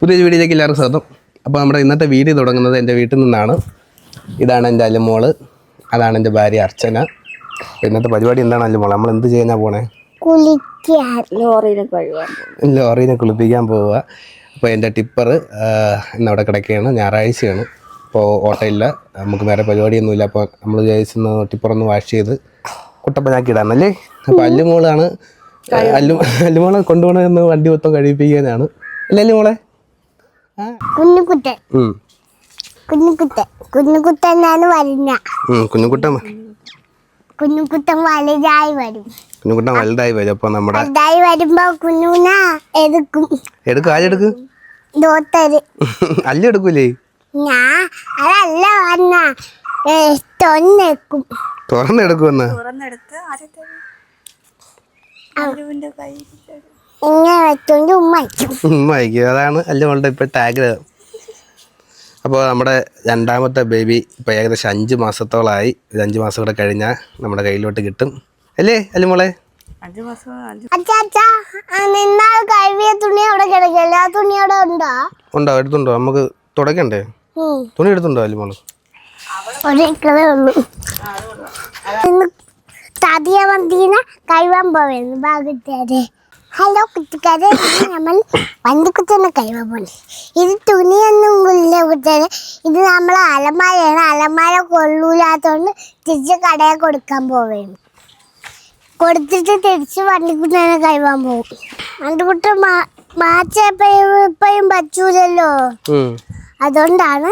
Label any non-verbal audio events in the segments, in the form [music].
പുതിയൊരു വീഡിയോയിലേക്ക് എല്ലാവർക്കും സ്വാഗതം. അപ്പോൾ നമ്മുടെ ഇന്നത്തെ വീഡിയോ തുടങ്ങുന്നത് എന്റെ വീട്ടിൽ നിന്നാണ്. ഇതാണ് എന്റെ അല്ലുമോൾ അതാണ് എന്റെ ഭാര്യ അർച്ചന. ഇന്നത്തെ പരിപാടി എന്താണ് അല്ലുമോൾ നമ്മൾ എന്ത് ചെയ്യാനാ പോണേ? ലോറീനെ കുളിപ്പിക്കാൻ പോവുക. അപ്പോൾ എന്റെ ടിപ്പർ ഇന്നവിടെ കിടക്കുകയാണ്. ഞായറാഴ്ചയാണ്. അപ്പോൾ ഓട്ടമില്ല. നമുക്ക് വേറെ പരിപാടിയൊന്നുമില്ല. അപ്പോൾ നമ്മൾ വിചാരിച്ചൊന്ന് ടിപ്പറൊന്ന് വാഷ് ചെയ്ത് കുട്ടപ്പനാക്കി ഇടാന്നല്ലേ? അപ്പോൾ അല്ലുമോളാണ് അല്ലു അല്ലുമോളെ കൊണ്ടുപോകണമെന്ന് വണ്ടി മൊത്തം കഴിപ്പിക്കാനാണ് അല്ലേ അല്ലുമോളെ? കുഞ്ഞുകുട്ടൻ. ഉം. കുഞ്ഞുകുട്ടൻ. കുഞ്ഞുകുട്ടനാണ് വരുന്ന ഉം, കുഞ്ഞുകുട്ടൻ കുഞ്ഞുകുട്ടൻ വലുതായി വരും. കുഞ്ഞുകുട്ടൻ വലുതായി വരും. അപ്പോൾ നമ്മുടെ വലുതായി വരുമ്പോ കുഞ്ഞുന എടുക്കും. എടുക്ക് ആരെടുക്കും ഡോക്ടര് അല്ല എടുക്കൂലേ? ഞാൻ അതല്ല വന്ന തൊന്നെക്കും തുറന്നെടുക്കുമെന്ന്. തുറന്നെടുത്ത് ആദ്യത്തെ അരുവിന്റെ ഉമ്മായിക്കും അതാണ് അല്ലുമോളുടെ ഇപ്പോഴത്തെ ആഗ്രഹം അപ്പോൾ നമ്മുടെ രണ്ടാമത്തെ ബേബി ഇപ്പോൾ ഏകദേശം അഞ്ച് മാസത്തോളമായി ഒരു അഞ്ച് മാസം കൂടെ കഴിഞ്ഞാൽ നമ്മുടെ കയ്യിലോട്ട് കിട്ടും. അല്ലേ അല്ലുമോളെ മോളെ? മാസം അഞ്ചു അച്ഛാ അച്ഛാ നിന്നാൾ തുണി അവിടെ കിടക്കല്ല? ആ തുണി അവിടെ ഉണ്ടോ? എടുത്തുണ്ടോ? നമുക്ക് തുടക്കണ്ടേ. തുണി എടുത്തുണ്ടോ അല്ലുമോൾ ഒരിക്കലേ ഉള്ളൂ. കൈവാൻ പോവുന്നു ഭാഗത്തേരെ ഹലോ കുട്ടിക്കാരെ നമ്മൾ വണ്ടിക്കുത്തുന്ന കഴിവ് പോലെ ഇത് തുണിയൊന്നും ഇല്ല കുട്ടികാരെ. ഇത് നമ്മൾ അലമാരയാണ്. അലമാര കൊള്ളൂലാത്തോണ്ട് തിരിച്ച് കടയിൽ കൊടുക്കാൻ പോവുകയാണ് കൊടുത്തിട്ട് തിരിച്ച് വണ്ടിക്കുത്തുന്ന കഴിവാൻ പോകും വണ്ടിക്കുട്ട മാച്ചപ്പോഴും ഇപ്പോഴും പറ്റൂലല്ലോ. അതുകൊണ്ടാണ്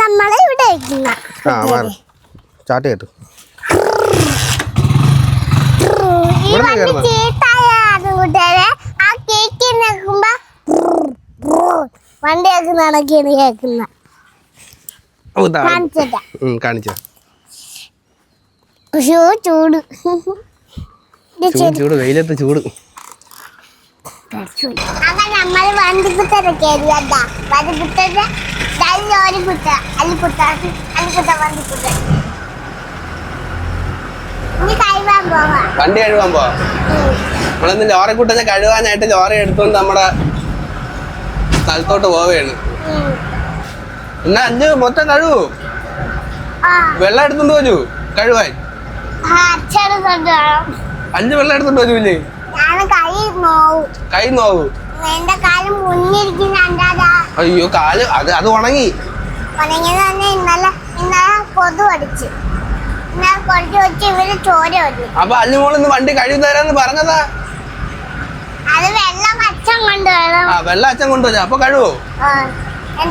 നമ്മളെ ഇവിടെ അയക്കുന്നത് ആ മാറി. ചാട്ട് കേട്ടു. ഈ വണ്ടി. കൂട്ടുകാരെ ആ കേക്ക് നിൽക്കുമ്പോ വണ്ടി കേൾക്കുന്ന കണക്കാണ് കേൾക്കുന്ന. ഓ, ഇതാ. കാണിച്ചതാ ഉം, ചൂട്. ചൂട് വെയിലത്ത് ചൂട്. നമ്മൾ വണ്ടി വണ്ടി കുത്ത. വണ്ടി പോവാ വണ്ടി കഴുകാൻ പോവാ. നമ്മളിന്ന് ലോറി കൂട്ടുന്ന കഴുകാനായിട്ട് ലോറി എടുത്തുകൊണ്ട് നമ്മുടെ സ്ഥലത്തോട്ട് പോവുകയാണ്. എന്നാ അഞ്ച് മൊത്തം കഴുകൂ. വെള്ളം എടുത്തോണ്ട് വരൂ. കഴുകാൻ. അഞ്ച് വെള്ളം എടുത്തോണ്ട് വരൂലേ ഞാൻ കൈ നോവും. അയ്യോ കാൽ അത് അത് ഉണങ്ങി. ഇന്നലെ ഇന്നലെ കൊതു അടിച്ച് ഇന്നലെ കൊതു വെച്ച് ഇവർ ചോര വന്നു അപ്പൊ അല്ലുമോൾ ഇന്ന് വണ്ടി കഴുകി തരാന്ന് പറഞ്ഞതാ? ആ വെള്ളം അച്ഛൻ കൊണ്ടുവരാ അപ്പൊ കഴുവോ?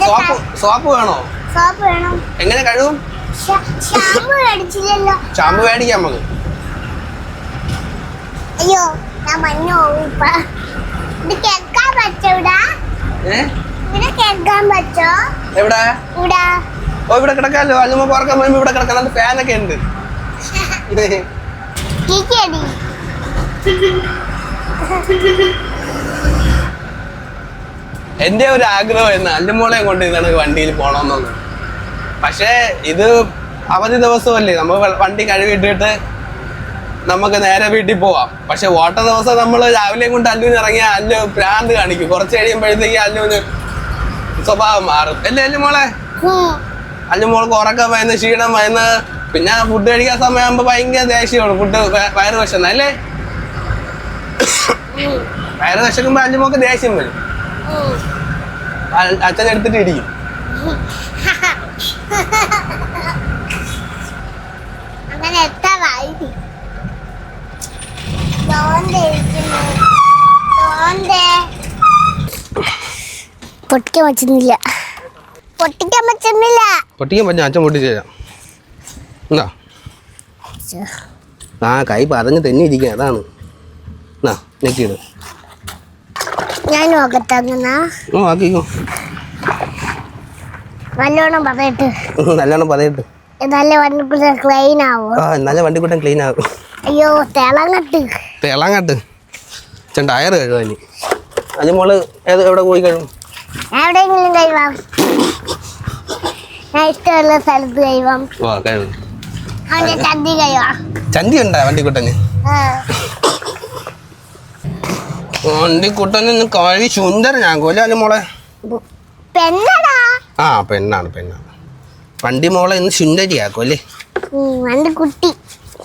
സോപ്പ് സോപ്പ് വേണോ? സോപ്പ് വേണം. എങ്ങനെ കഴുകും ഷാമ്പു മേടിക്കാം നമുക്ക്. അയ്യോ ഞാൻ മഞ്ഞ ഇത് കേൾക്കാൻ ഇവിടെ? കേൾക്കാൻ പറ്റോ എവിടെ? ഇവിടെ. ഓ ഇവിടെ കിടക്കാമല്ലോ. അല്ലുമ്മ പുറക്കാൻ വരുമ്പോ ഇവിടെ കിടക്കാൻ ഫാനൊക്കെ ഉണ്ട്. എന്റെ ഒരു ആഗ്രഹം ആഗ്രഹമായിരുന്നു അല്ലുമോളെ കൊണ്ട് ഇതാണ് വണ്ടിയിൽ പോണമെന്നൊന്ന് പക്ഷേ ഇത് അവധി ദിവസമല്ലേ? നമ്മൾ വണ്ടി കഴുകിയിട്ടിട്ട് നമുക്ക് നേരെ വീട്ടിൽ പോവാം. പക്ഷെ ഓട്ട ദിവസം നമ്മൾ രാവിലെ കൊണ്ട് അല്ലുവിന് ഇറങ്ങിയാൽ അല്ലു ഭ്രാന്ത് കാണിക്കും. കുറച്ച് കഴിയുമ്പോഴത്തേക്ക് അല്ലുവിന് സ്വഭാവം മാറും. അല്ലേ അല്ലുമോളെ അല്ലു അല്ലുമോൾക്ക് ഉറക്കം വയന്ന് ക്ഷീണം വയന്ന് പിന്നെ ഫുഡ് കഴിക്കാൻ സമയമാകുമ്പോ ഭയങ്കര ദേഷ്യമാണ് ഫുഡ് വയറ് വിശന്ന അല്ലേ? വയറ് വിശക്കുമ്പോ അഞ്ചു മോക്ക് ദേഷ്യം വരും. അച്ഛൻ എടുത്തിട്ട് ഇടിക്കും. പൊട്ടിക്കാൻ പറ്റുന്നില്ല. പൊട്ടിക്കാൻ പറ്റുന്നില്ല. പൊട്ടിക്കാൻ പറ്റും അച്ഛൻ പൊട്ടിച്ചു തരാം. എന്നാ ആ കൈ പതഞ്ഞ് തന്നെ ഇരിക്കുക അതാണ്. എന്നാ നെക്കിയിട് ഞാൻ ആക്കിക്കോ. നല്ലോണം പറയട്ട്. നല്ലോണം പതയിട്ട് നല്ല വണ്ടിക്കുള്ള ക്ലൈൻ ആവോ? ആ എന്നാലേ വണ്ടിക്കൂട്ടം ക്ലീൻ ആവും. അയ്യോ തിളങ്ങട്ട്. തിളങ്ങട്ട്. അച്ഛൻ ടയർ കഴുകാൻ അതിന് മോൾ ഏത് എവിടെ പോയി കഴുകും? എവിടെയെങ്കിലും കഴിവാം ഞാൻ ഇഷ്ടമുള്ള സ്ഥലത്ത് കഴിവാം ഓ കഴിവാം ചന്തി ഉണ്ടാ വണ്ടിക്കൂട്ടന്. വണ്ടിക്കുട്ടന് കഴി സുന്ദരനാകും അല്ലേ മോളെ? ആ പെണ്ണാണ് പെണ്ണാണ്. വണ്ടി മോളെ ഇന്ന് സുന്ദരിയാക്കും അല്ലേ വണ്ടിക്കുട്ടി.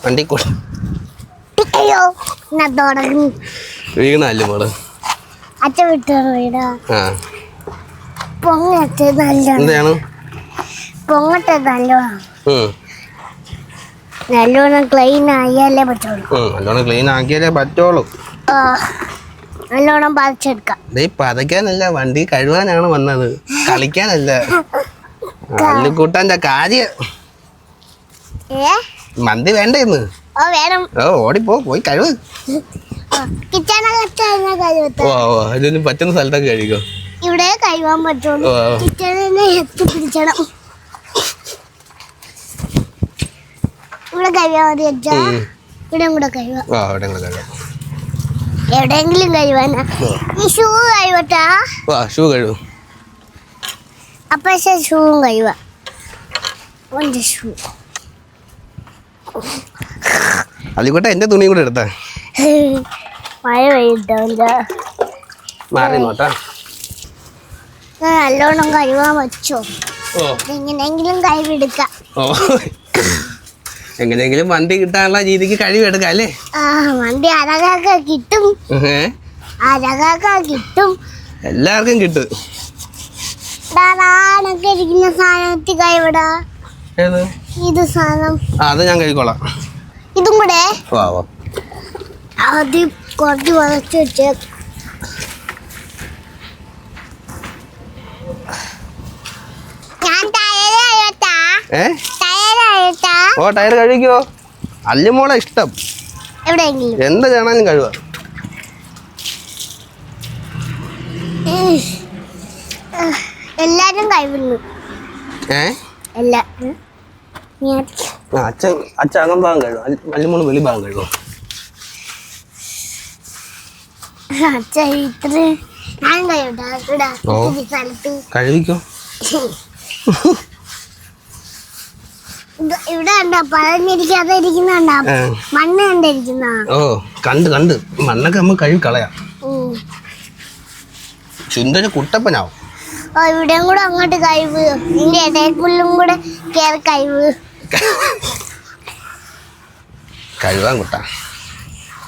വണ്ടിക്കുട്ടി. വീണല്ലേ മോൾ? അച്ഛൻ വിട്ടു വീടാ ആ. നല്ല നല്ലോണം. എന്താണ്? പൊങ്ങട്ട് നല്ലോണം. ഉം, നല്ലോണം ക്ലീൻ ആയാലേ പറ്റുള്ളൂ. നല്ലോണം ക്ലീൻ ആക്കിയാലേ പറ്റുള്ളൂ. നല്ലോണം പറിച്ചെടുക്കാം. ദേ പതയ്ക്കാനല്ല വണ്ടി കഴുകാനാണ് വന്നത്. കളിക്കാനല്ല. [laughs] അല്ലുകൂട്ടാന്റെ കാര്യം. മന്തി വേണ്ട ഇന്ന്? ഓ ഓടിപ്പോ പോയി കഴിവ് പറ്റുന്ന സ്ഥലത്തൊക്കെ കഴിക്കോ ഇവിടെ കഴിവാൻ പറ്റുള്ളൂ. കിച്ചണിനെ എത്തി പിടിച്ചണം ഇവിടെ കഴിവാൻ മതി അച്ഛാ ഉം. ഇവിടെ കൂടെ കഴിവാം. ഓ അവിടെ കൂടെ കഴിവാം. എവിടെയെങ്കിലും കഴിവാനാ? ഈ ഷൂ കഴിവട്ടാ? വാ ഷൂ കഴിവും അപ്പൊ ഷൂവും കഴിവാ. ഓന്റെ ഷൂ. അല്ലിക്കോട്ടെ എന്റെ തുണിയും കൂടെ എടുത്താ. മഴ പെയ്യട്ടോ മാറി നോട്ടാ. നല്ലോണം കഴിവാൻ വെച്ചോ. എങ്ങനെയെങ്കിലും കഴിവെടുക്കാം. എങ്ങനെയെങ്കിലും വണ്ടി കിട്ടാനുള്ള രീതിക്ക് കഴിവെടുക്കാം അല്ലേ? വണ്ടി അഴകാക്കാ കിട്ടും. അഴകാക്കാ കിട്ടും. എല്ലാവർക്കും കിട്ടും. ഇരിക്കുന്ന സാധനത്തിൽ കൈവിടാ? ഇത് സാധനം. അത് ഞാൻ കഴിക്കോളാം ഇതും കൂടെ? ആദ്യം കുറച്ച് വളച്ചു വെച്ച്. ഞാൻ ഏ? ഓ ടയർ കഴിക്കോ അല്ലുമോളെ ഇഷ്ടം. എന്ത് കാണാനും കഴിവാ എല്ലാരും കഴിവുന്നു ഏ? എല്ലാ അച്ഛൻ അച്ഛൻ അകം ഭാഗം കഴിവും അല്ലുമോൾ വെളി ഭാഗം കഴിവോ കഴിവിക്കോ [laughs] ഇവിടെ കണ്ട പഴഞ്ഞിരിക്കാതെ ഇരിക്കുന്നുണ്ടാ ഏ. മണ്ണ് കണ്ടിരിക്കുന്ന? ഓ കണ്ട് കണ്ട്. മണ്ണൊക്കെ നമ്മൾ കഴിവ് കളയാം. ചുന്തര് കുട്ടപ്പനാവും. ഓ ഇവിടെയും കൂടെ അങ്ങോട്ട് കഴിവ് ഇടയ്ക്കുള്ളും കൂടെ കേറി കഴിവ് കഴിവാൻ കുട്ട.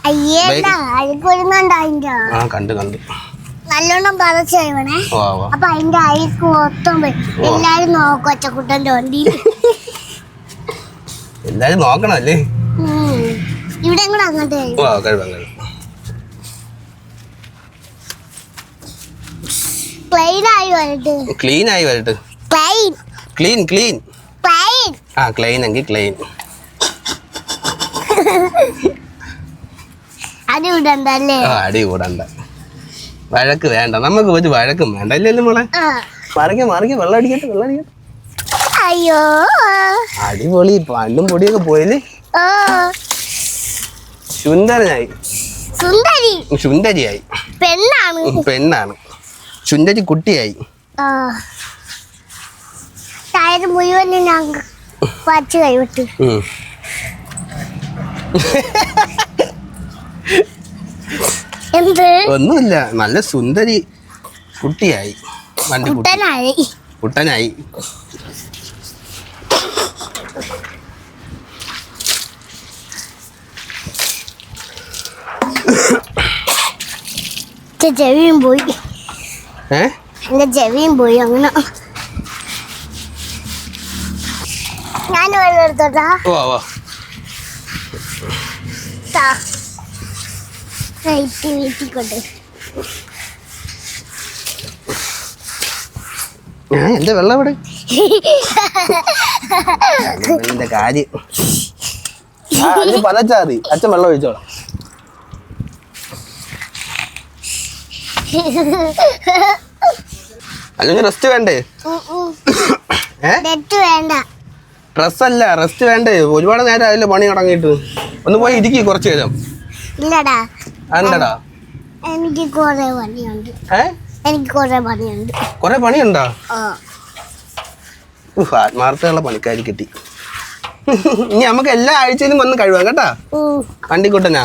അയ്യേടാ ബൈ. അഴുക്ക് വരുന്നുണ്ട് അതിന്റെ ആ കണ്ട് കണ്ട്. നല്ലോണം പതച്ച് കഴിവണേ അപ്പൊ അതിന്റെ അഴുക്ക് മൊത്തം എല്ലാരും നോക്കും ഒച്ചക്കുട്ടന്റെ വണ്ടി [laughs] എല്ലാരും നോക്കണം അല്ലേ. കൂടെ അങ്ങോട്ട് കഴിവ് ഓ കഴുകാം ക്ലൈൻ ആയി വരട്ടെ. ക്ലീൻ ആയി വരട്ടെ. ക്ലീൻ ക്ലീൻ ക്ലീൻ ക്ലൈൻ ആ ക്ലീൻ എങ്കിൽ ക്ലീൻ അടി വിടണ്ടല്ലേ ആ അടി കൂടണ്ട വഴക്ക് വേണ്ട. നമുക്ക് ഒരു വഴക്കും വേണ്ട. ഇല്ലല്ലോ മോളെ. മറിക്ക മറിക്ക. വെള്ളം അടിക്കട്ടെ വെള്ളം അടിക്കട്ടെ. അയ്യോ. അടിപൊളി പണ്ടും പൊടിയൊക്കെ പോയില്ലേ? സുന്ദരനായി സുന്ദരി. സുന്ദരിയായി പെണ്ണാണ്. പെണ്ണാണ്. സുന്ദരി കുട്ടിയായി. ടയർ മുഴുവൻ ഞാൻ വച്ച് കൈവിട്ടു. എന്ത്? ഒന്നുമില്ല നല്ല സുന്ദരി കുട്ടിയായി. വണ്ടി കുട്ടനായി. കുട്ടനായി. എന്റെ ചെവിയും പോയി. ഏ? എന്റെ ചെവിയും പോയി അങ്ങനെ. ഞാൻ വെള്ളം വാ വാ. വീട്ടിക്കൊണ്ട് എന്റെ വെള്ളം ഇവിടെ [laughs] കാര്യം? പതച്ചാ മതി. അച്ഛൻ വെള്ളം ഒഴിച്ചോളാം. അല്ലെങ്കിൽ റെസ്റ്റ് വേണ്ടേ? ഡ്രസ് അല്ല റെസ്റ്റ് വേണ്ടേ. ഒരുപാട് നേരം ആയില്ലേ പണി തുടങ്ങിയിട്ട്. ഒന്ന് പോയി ഇരിക്കി കുറച്ച് നേരം. ഇല്ലടാ. അല്ലടാ എനിക്ക് കുറെ പണിയുണ്ട്. എനിക്ക് കുറെ പണിയുണ്ട്. കുറെ പണിയുണ്ടോ? ആത്മാർത്ഥമുള്ള പണിക്കാരി കിട്ടി. ഇനി നമുക്ക് എല്ലാ ആഴ്ചയിലും വന്ന് കഴിവാം കേട്ടാ. വണ്ടിക്കൂട്ടനാ?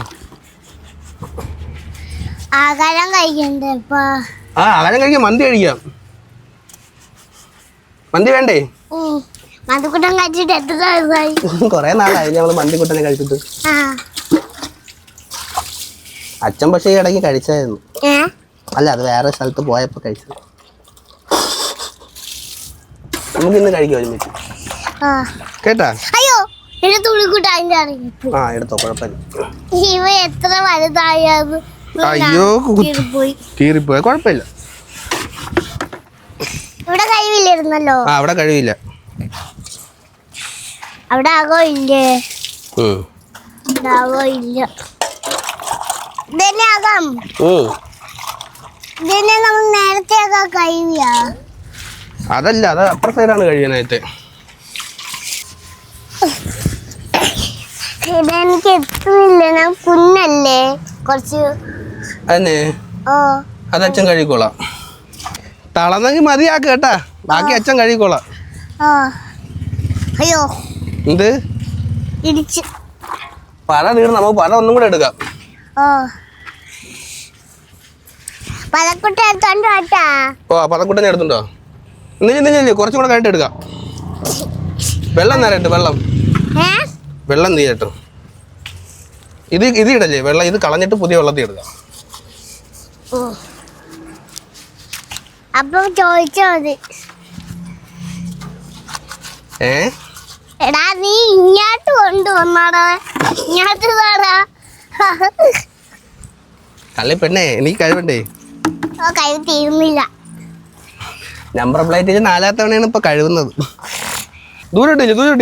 ആഹാരം കഴിക്കണ്ട ഇപ്പൊ. ആ ആഹാരം കഴിക്കാം മന്തി കഴിക്കാം. മന്തി വേണ്ടേ? മന്തിക്കുട്ടൻ കഴിച്ചിട്ട് എത്ര ദിവസമായി? കുറേ നാളായി ഞങ്ങൾ മന്തിക്കുട്ടനെ കഴിച്ചിട്ട്. അച്ഛൻ പക്ഷേ ഇടയ്ക്ക് കഴിച്ചായിരുന്നു. അല്ല അത് വേറെ സ്ഥലത്ത് പോയപ്പോ കഴിച്ചത്. നമുക്ക് ഇന്ന് കഴിക്കാം ഒരുമിച്ച്. കേട്ടാ? അയ്യോ എന്റെ തുള്ളിക്കുട്ട അതിന്റെ ആ എടുത്തോ കുഴപ്പമില്ല. ഇവ എത്ര വലുതായത് അയ്യോ, കീറിപ്പോയ. കുഴപ്പമില്ല. ഇവിടെ കഴിവില്ലായിരുന്നല്ലോ. ആ അവിടെ കഴിവില്ല. അവിടെ ആകോ ഇല്ലേ? ആകോ ഇല്ല. ഇതന്നെ ആകാം. ഇതന്നെ നമ്മൾ നേരത്തെ ആകാം കഴിവിയാ അതല്ല അത് അപ്പുറ സൈഡാണ് കഴിയാനായിട്ട്. ഇതെനിക്ക് എത്തുന്നില്ല. ഞാൻ കുഞ്ഞല്ലേ. കുറച്ച് അതന്നെ? ഓ അത് അച്ഛൻ കഴിക്കോളാം. തളന്നെങ്കിൽ മതിയാക്ക് കേട്ടാ. ബാക്കി അച്ഛൻ കഴിക്കോളാം. അയ്യോ. എന്ത്? ഇടിച്ച്. പഴ തീർന്ന് നമുക്ക് പഴ ഒന്നും കൂടെ എടുക്കാം. ഓ പലക്കുട്ട എടുത്തോണ്ട് ഓ പതക്കുട്ടനെ എടുത്തുണ്ടോ എന്തെങ്കിലും എന്തെങ്കിലും കുറച്ചും കൂടെ കഴിഞ്ഞിട്ട് എടുക്കാം. വെള്ളം നേരട്ട് വെള്ളം. വെള്ളം തീരട്ടോ ഇത് ഇത് ഇടല്ലേ? വെള്ളം ഇത് കളഞ്ഞിട്ട് പുതിയ വെള്ളത്തിൽ എടുക്കാം. ഉം. അപ്പൊ ചോദിച്ചാ മതി. ഏ? എടാ നീ ഇങ്ങോട്ട് കൊണ്ടുവന്നാടാ ഇങ്ങോട്ട് താടാ കള്ളി പെണ്ണേ നീ കഴിവണ്ടേ? ഓ കഴിവ് തീരുന്നില്ല. നമ്പർ പ്ലേറ്റ് നാലാം തവണയാണ് ഇപ്പൊ കഴിവുന്നത്. ദൂരം ഇട്ടില്ലേ ദൂരം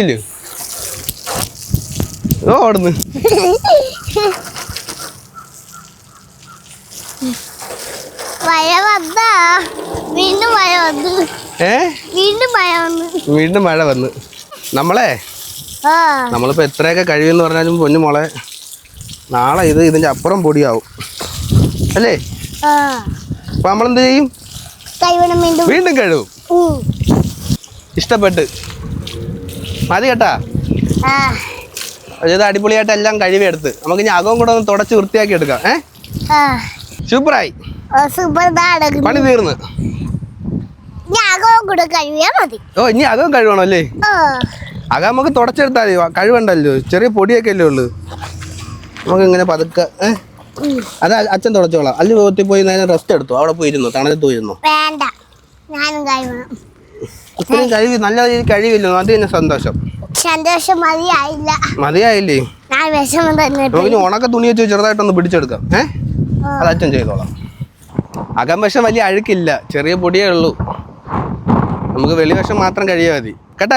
ഓ ഓടുന്നു [laughs] മഴ വന്നാ വീണ്ടും മഴ വന്നു. ഏ? വീണ്ടും മഴ വന്നു. വീണ്ടും മഴ വന്ന്. നമ്മളെ? ആ. നമ്മളിപ്പോൾ എത്രയൊക്കെ കഴിയുമെന്ന് പറഞ്ഞാലും പൊന്നു മോളെ നാളെ ഇത് ഇതിന്റെ അപ്പുറം പൊടിയാവും. അല്ലേ? ആ. അപ്പോൾ നമ്മളെന്ത് ചെയ്യും? വീണ്ടും ഉം. ഇഷ്ടപ്പെട്ട്. മതി കേട്ടാ. ഇത് അടിപൊളിയായിട്ട് എല്ലാം കഴിവെടുത്ത് നമുക്ക് ഇനി അകവും കൂടെ ഒന്ന് തുടച്ച് വൃത്തിയാക്കി എടുക്കാം. ഏ? സൂപ്പറായി. പണി തീർന്ന്. ഓ ഇനി അകം കഴിവണം അല്ലേ? അകം നമുക്ക് തുടച്ചെടുത്താൽ കഴിവണ്ടല്ലോ. ചെറിയ പൊടിയൊക്കെ അല്ലേ ഉള്ളു. നമുക്ക് ഇങ്ങനെ പതുക്കെ അത് അച്ഛൻ തുടച്ചോളാം. അല്ലെ പോയി പോയി റെസ്റ്റ് എടുത്തു. അവിടെ പോയിരുന്നു തണലത്ത് പോയിരുന്നു. വേണ്ട. ഞാനും ഇത്രയും കഴിവ് നല്ല രീതിയിൽ കഴിവില്ലോ. അത് തന്നെ സന്തോഷം. സന്തോഷം മതിയായില്ല. ഉണക്ക തുണി വെച്ച് ചെറുതായിട്ടൊന്ന് പിടിച്ചെടുക്കാം. ഏഹ് അത് അച്ഛൻ ചെയ്തോളാം. അകം വശം വലിയ അഴുക്കില്ല ചെറിയ പൊടിയേ ഉള്ളൂ. നമുക്ക് വെളിവശം മാത്രം കഴിയാ മതി. കേട്ടാ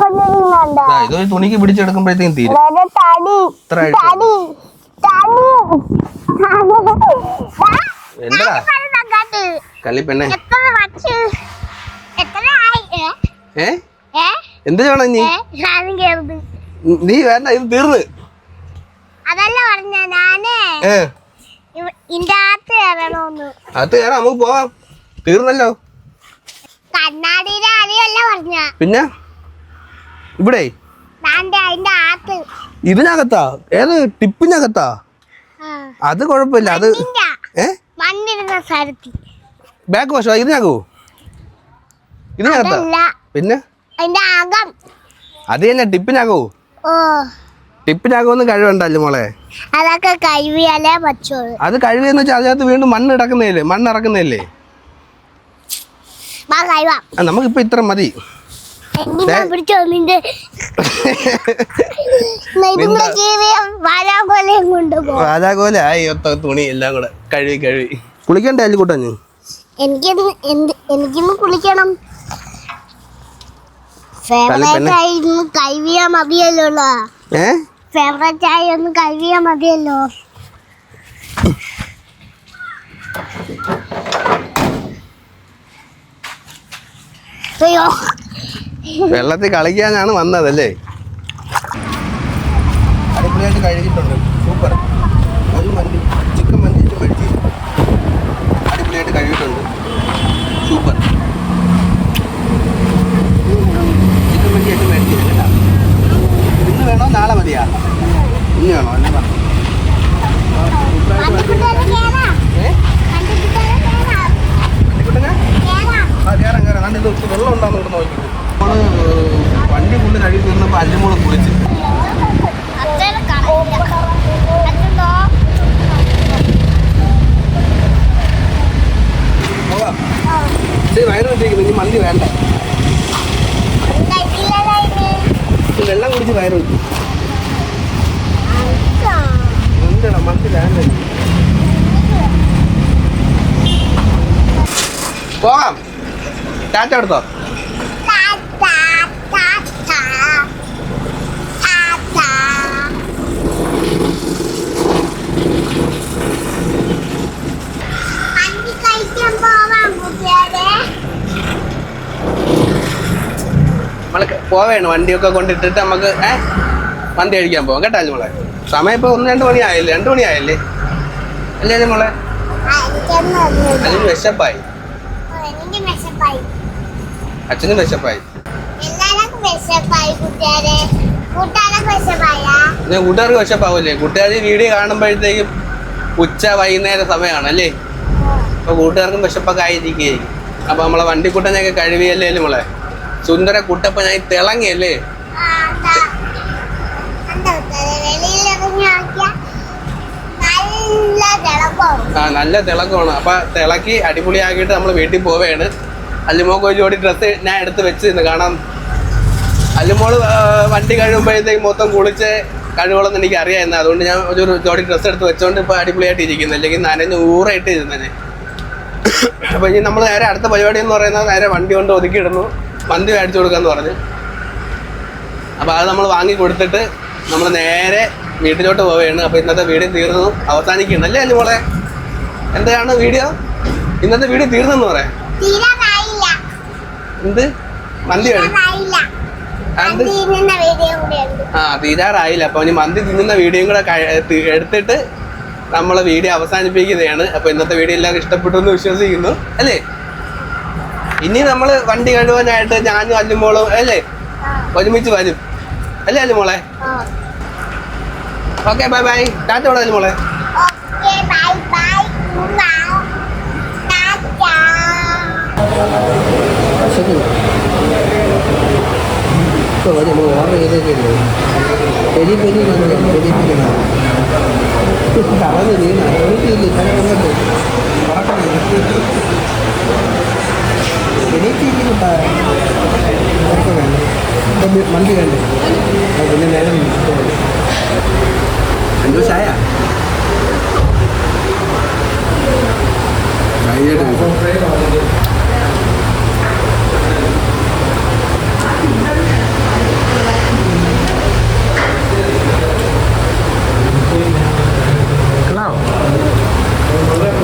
കൊണ്ടിരുന്നുണ്ടോ ദാ ഇതൊരു തുണിക്ക് പിടിച്ചെടുക്കുമ്പോഴത്തേക്കും തീരും. എന്താ? കളി ഏ? എന്ത് ചെയ്യണം കേറുത് നീ വേണ്ട ഇത് തീർന്ന്. അതല്ല പറഞ്ഞ ഞാനേ കയറണോന്ന്. അത് കയറാം നമുക്ക് പോവാം. തീർന്നല്ലോ. കണ്ണാടിയുടെ അറിയല്ല പറഞ്ഞ. പിന്നെ? ഇവിടെ. ഇതിനകത്താ? ഏത് ടിപ്പിനകത്താ. അത് കുഴപ്പമില്ല അത് ബാക്ക് വശോ ഇതിനകോ ഇതിനകത്താ? പിന്നെ? അത് തന്നെ ടിപ്പിനകോ ഓ. ടിപ്പിനകമൊന്നും കഴിവണ്ടല്ലോ മോളെ? അതൊക്കെ കഴിവിയാലേ പറ്റുള്ളൂ. അത് കഴിവെന്ന് വെച്ചാൽ അതിനകത്ത് വീണ്ടും മണ്ണ് ഇടക്കുന്നതല്ലേ മണ്ണ് ഇറക്കുന്നതല്ലേ? നമുക്കിപ്പോ ഇത്ര മതി. [laughs] വാരാകോല ആയി ഒത്ത തുണി എല്ലാം കൂടെ കഴുകി കഴുകി. കുളിക്കണ്ടേ അല്ലിക്കുട്ടഞ്ഞ് എനിക്ക് എനിക്ക് എനിക്കിന്ന് കുളിക്കണം. മതിയല്ലോ ഏ? ഫേവറേറ്റ് ആയി ഒന്ന് കഴിവിയാ മതിയല്ലോ. അയ്യോ. വെള്ളത്തിൽ കളിക്കാനാണ് വന്നതല്ലേ അടിപൊളിയായിട്ട് കഴുകിയിട്ടുണ്ട് സൂപ്പർ ഒരു മന്തി ചിക്കൻ മന്തി ഇട്ട് മേടിച്ച് അടിപൊളിയായിട്ട് കഴുകിയിട്ടുണ്ട് സൂപ്പർ ചിക്കൻ മന്തി ആയിട്ട് മേടിച്ചില്ല കേട്ടാ ഇന്ന് വേണം വേണം മനസ്സിലായി പോകാം. ടാറ്റ എടുത്തോ. ടാറ്റാ, ടാറ്റാ, ടാറ്റാ. വണ്ടി കഴിക്കാൻ പോവാം കുട്ടികളെ നമ്മൾ പോവേണ്. വണ്ടിയൊക്കെ കൊണ്ടിട്ടിട്ട് നമുക്ക് ഏ? മന്തി കഴിക്കാൻ പോവാം. കേട്ടോ അല്ലുമോളെ സമയം ഇപ്പൊ ഒന്ന് രണ്ട് മണി ആയില്ലേ രണ്ട് അല്ലേ മോളെ? അതിന് വിശപ്പായി. അച്ഛനും വിശപ്പായി. കൂട്ടുകാർക്ക് വിശപ്പാവില്ലേ? കൂട്ടുകാർ വീഡിയോ കാണുമ്പോഴത്തേക്കും ഉച്ച വൈകുന്നേരം സമയമാണ് അല്ലേ? അപ്പൊ കൂട്ടുകാർക്കും വിശപ്പൊക്കെ ആയിരിക്കും. അപ്പൊ നമ്മളെ വണ്ടിക്കുട്ടനെയൊക്കെ കഴുകിയല്ലേ മോളെ? സുന്ദര കുട്ടപ്പനായി തിളങ്ങിയല്ലേ ആ, ദാ. കണ്ടോ കുട്ടികളെ വെളിയിലിറങ്ങി നോക്കിയാ നല്ല തിളക്കവും ആ നല്ല തിളക്കമാണ്. അപ്പൊ തിളക്കി അടിപൊളിയാക്കിയിട്ട് നമ്മൾ വീട്ടിൽ പോവുകയാണ്. അല്ലുമോക്ക് ഒരു ജോഡി ഡ്രസ്സ് ഞാൻ എടുത്ത് വെച്ചിരുന്നു കാണാം. അല്ലുമോൾ വണ്ടി കഴിയുമ്പോഴത്തേക്ക് മൊത്തം കുളിച്ച് കഴിവുകളൊന്നും എനിക്ക് അറിയാമായിരുന്നു അതുകൊണ്ട് ഞാൻ ഒരു ജോഡി ഡ്രസ്സ് എടുത്ത് വെച്ചോണ്ട് ഇപ്പൊ അടിപൊളിയായിട്ട് ഇരിക്കുന്നു. അല്ലെങ്കിൽ നനഞ്ഞ് ഊറായിട്ട് ഇരുന്നേ അപ്പൊ ഇനി നമ്മൾ നേരെ അടുത്ത പരിപാടി എന്ന് പറയുന്നത് നേരെ വണ്ടി കൊണ്ട് ഒതുക്കിയിടുന്നു. മന്തി മേടിച്ചു കൊടുക്കാന്ന് പറഞ്ഞു. അപ്പൊ അത് നമ്മൾ വാങ്ങി കൊടുത്തിട്ട് നമ്മൾ നേരെ വീട്ടിലോട്ട് പോവുകയാണ്. അപ്പൊ ഇന്നത്തെ വീഡിയോ തീർന്നു. അവസാനിക്കുകയാണ്. അല്ലേ അല്ലേ മോളെ? എന്താണ് വീഡിയോ ഇന്നത്തെ വീഡിയോ തീർന്നെന്ന് പറയാം എന്ത്? മന്തി ആ തീരാറായില്ല. അപ്പൊ ഇനി മന്തി തിന്നുന്ന വീഡിയോയും കൂടെ എടുത്തിട്ട് നമ്മളെ വീഡിയോ അവസാനിപ്പിക്കുന്നതാണ് അപ്പൊ ഇന്നത്തെ വീഡിയോ എല്ലാവർക്കും ഇഷ്ടപ്പെട്ടു എന്ന് വിശ്വസിക്കുന്നു. അല്ലേ? ഇനി നമ്മൾ വണ്ടി കഴുകാനായിട്ട് ഞാനും അല്ലുമ്പോളും അല്ലേ? ഒരുമിച്ച് വരും. അല്ലേ അല്ലുമോളെ? ഓക്കെ ബൈ ബൈ ടാറ്റ ഇവിടെ അല്ലുമോളെ ഓക്കെ ബൈ ബൈ ടാറ്റാ നമ്മൾ ഓർഡർ ചെയ്തൊക്കെ പെരി പെരി പെരി പെരി കടന്ന് വീണ എണീറ്റില്ലേ കട വന്നിട്ട് എണീറ്റിരിക്കുന്നു മന്തി കണ്ടു പിന്നെ നേരം anh có sái à? Chạy ra đường Claro.